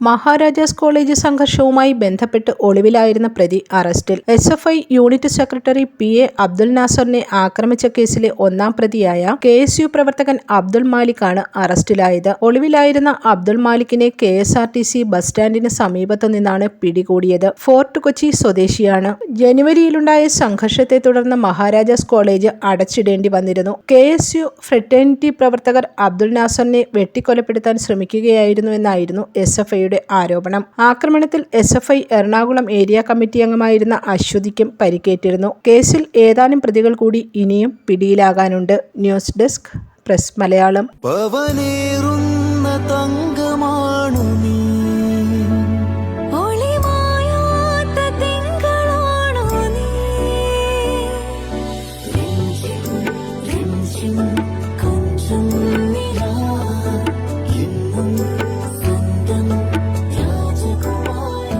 Maharajas college സംഘർഷവുമായി ബന്ധപ്പെട്ട് ഒളിവിലായിരുന്ന പ്രതി അറസ്റ്റിൽ. S F I unit secretary P A Abdul നാസറിനെ ആക്രമിച്ച കേസിലെ ഒന്നാം പ്രതിയായ കെ എസ് യു പ്രവർത്തകൻ അബ്ദുൾ മാലിക്കാണ് അറസ്റ്റിലായത്. ഒളിവിലായിരുന്ന Abdul മാലിക്കിനെ K S R T C bus സ്റ്റാൻഡിന് സമീപത്തു നിന്നാണ് പിടികൂടിയത്. ഫോർട്ട് കൊച്ചി സ്വദേശിയാണ്. ജനുവരിയിലുണ്ടായ സംഘർഷത്തെ തുടർന്ന് മഹാരാജാസ് കോളേജ് അടച്ചിടേണ്ടി വന്നിരുന്നു. കെ എസ് യു ഫ്രറ്റേണിറ്റി പ്രവർത്തകർ അബ്ദുൾ നാസറിനെ വെട്ടിക്കൊലപ്പെടുത്താൻ ശ്രമിക്കുകയായിരുന്നുവെന്നായിരുന്നു എസ് എഫ് ഐയുടെ ആരോപണം. ആക്രമണത്തിൽ S F I Ernakulam area committee അംഗമായിരുന്ന അശ്വതിക്കും പരിക്കേറ്റിരുന്നു. കേസിൽ ഏതാനും പ്രതികൾ കൂടി ഇനിയും പിടിയിലാകാനുണ്ട്. News desk press Malayalam. Thank തങ്കമാണു